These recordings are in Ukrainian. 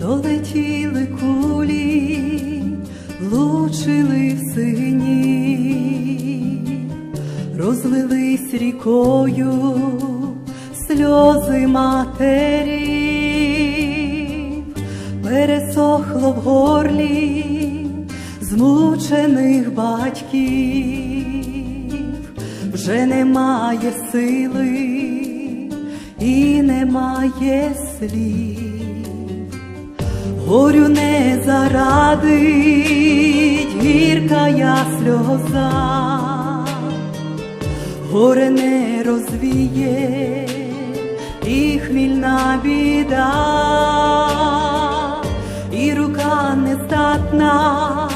долетіли кулі, влучили в сині, розлились рікою сльози матері, пересохло в горлі змучених батьків, вже немає сили і немає слів. Горю не зарадить гіркая сльоза, горе не розвіє і хмільна біда, і рука не здатна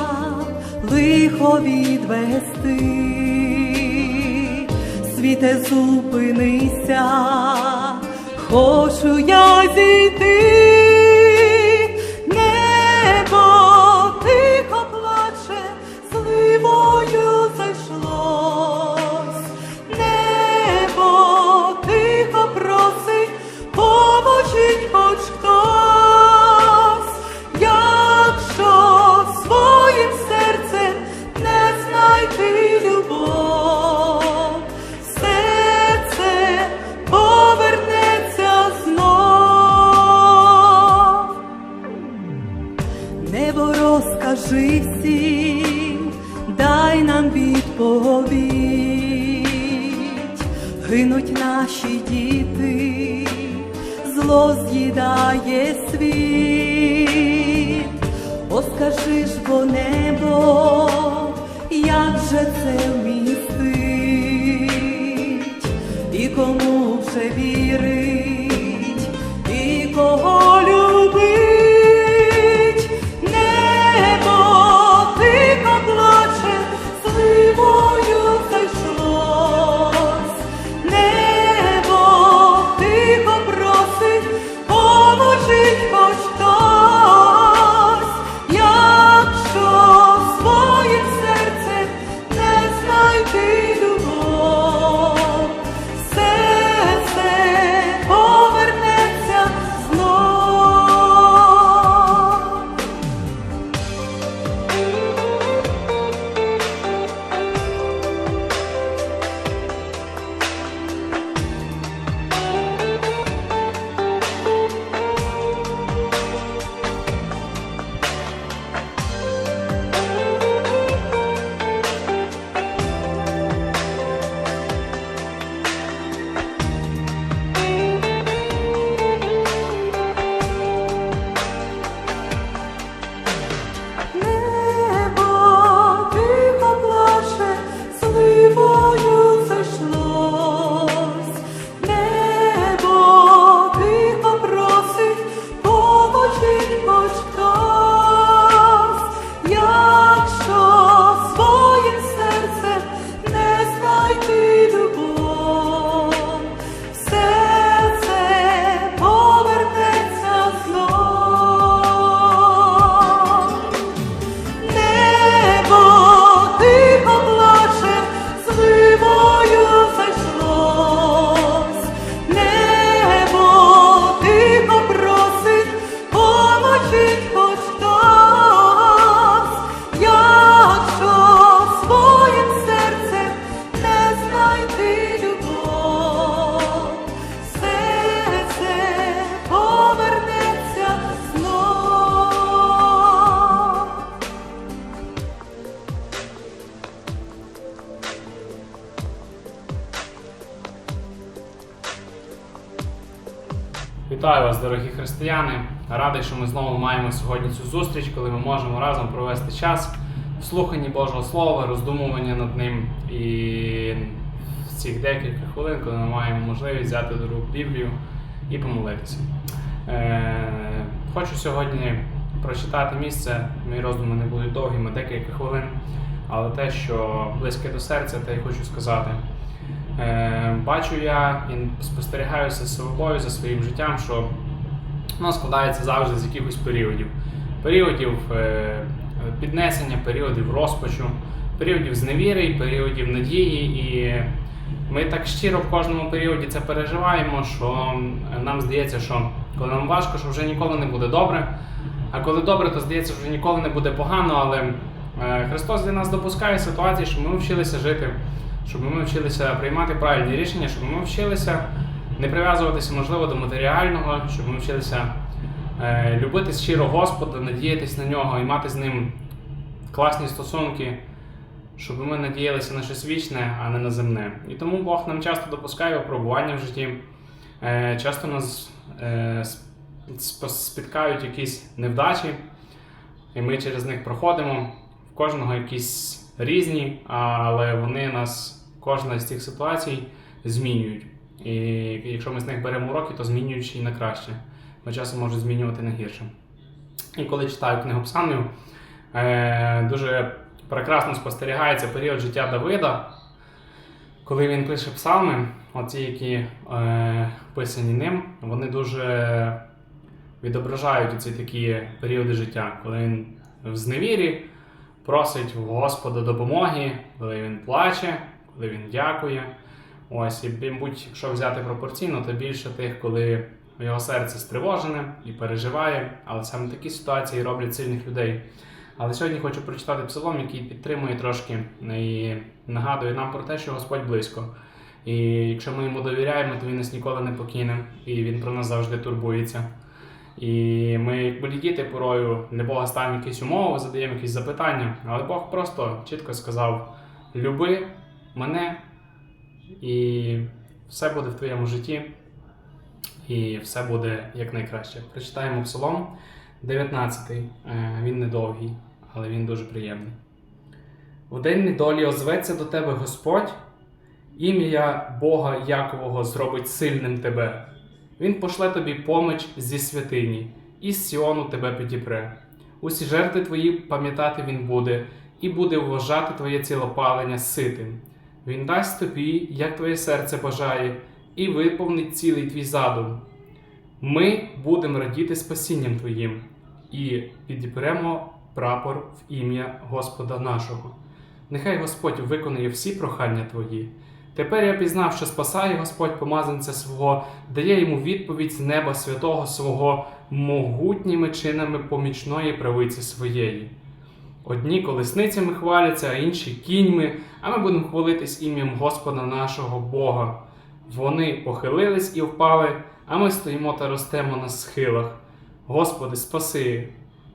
лихо відвести. Світе зупинися, хочу я розкажи всім, дай нам відповідь, гинуть наші діти, зло з'їдає світ, О, скажи ж бо небо, як же це Вітаю вас, дорогі християни! Радий, що ми знову маємо сьогодні цю зустріч, коли ми можемо разом провести час в слуханні Божого Слова, роздумування над ним. І в цих декілька хвилин, коли ми маємо можливість взяти до рук Біблію і помолитися. Е, хочу сьогодні прочитати місце. Мої роздуми не будуть довгими, декілька хвилин, але те, що близьке до серця, те й хочу сказати. Е, бачу я і спостерігаюся з собою за своїм життям, що воно складається завжди з якихось періодів. Періодів е, піднесення, періодів розпачу, періодів зневіри, періодів надії. І Ми так щиро в кожному періоді це переживаємо, що нам здається, що коли нам важко, що вже ніколи не буде добре. А коли добре, то здається, що ніколи не буде погано. Але е, Христос для нас допускає ситуації, щоб ми вчилися жити, щоб ми вчилися приймати правильні рішення, щоб ми вчилися не прив'язуватися, можливо, до матеріального, щоб ми вчилися е, любити щиро Господа, надіятись на нього і мати з ним класні стосунки, щоб ми надіялися на щось вічне, а не на земне. І тому Бог нам часто допускає випробування в житті. Е, часто нас е, спіткають якісь невдачі, і ми через них проходимо. В кожного якісь різні, але вони нас, кожна з цих ситуацій змінюють. І якщо ми з них беремо уроки, то змінюючи і на краще. Бо часом можуть змінювати на гірше. І коли читаю книгу Псалмів, е, дуже прекрасно спостерігається період життя Давида, коли він пише псалми, оці, які е, писані ним, вони дуже відображають ці такі періоди життя, коли він в зневірі просить в Господа допомоги, коли він плаче, коли він дякує. Ось, і, мабуть, якщо взяти пропорційно, то більше тих, коли його серце стривожене і переживає, але саме такі ситуації роблять сильних людей. Але сьогодні хочу прочитати псалом, який підтримує трошки і нагадує нам про те, що Господь близько. І якщо ми йому довіряємо, то він нас ніколи не покине, і він про нас завжди турбується. І ми, як були діти, порою для Бога ставимо якісь умови, задаємо якісь запитання, але Бог просто чітко сказав: люби мене, і все буде в твоєму житті, і все буде якнайкраще. Прочитаємо псалом 19. Е, Він недовгий, але він дуже приємний. В день недолі озветься до тебе Господь, ім'я Бога Якового зробить сильним тебе. Він пошле тобі поміч зі святині, і з Сіону тебе підіпре. Усі жертви твої пам'ятати він буде, і буде вважати твоє цілопалення ситим. Він дасть тобі, як твоє серце бажає, і виповнить цілий твій задум. Ми будемо радіти спасінням Твоїм і підіпремо прапор в ім'я Господа нашого. Нехай Господь виконує всі прохання Твої. Тепер я пізнав, що спасає Господь помазанця свого, дає йому відповідь з неба святого свого могутніми чинами помічної правиці своєї. Одні колесницями хваляться, а інші кіньми, а ми будемо хвалитись ім'ям Господа нашого Бога. Вони похилились і впали, а ми стоїмо та ростемо на схилах. Господи, спаси,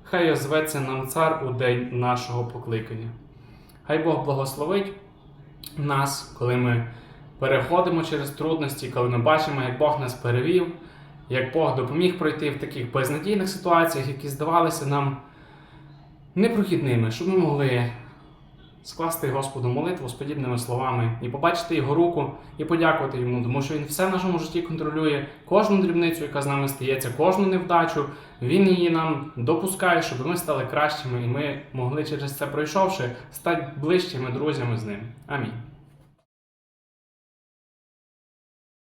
хай озветься нам цар у день нашого покликання. Хай Бог благословить нас, коли ми переходимо через трудності, коли ми бачимо, як Бог нас перевів, як Бог допоміг пройти в таких безнадійних ситуаціях, які здавалися нам непрохідними, щоб ми могли скласти Господу молитву з подібними словами і побачити його руку і подякувати йому, тому що він все в нашому житті контролює, кожну дрібницю, яка з нами стається, кожну невдачу. Він її нам допускає, щоб ми стали кращими, і ми могли через це пройшовши стати ближчими друзями з ним. Амінь.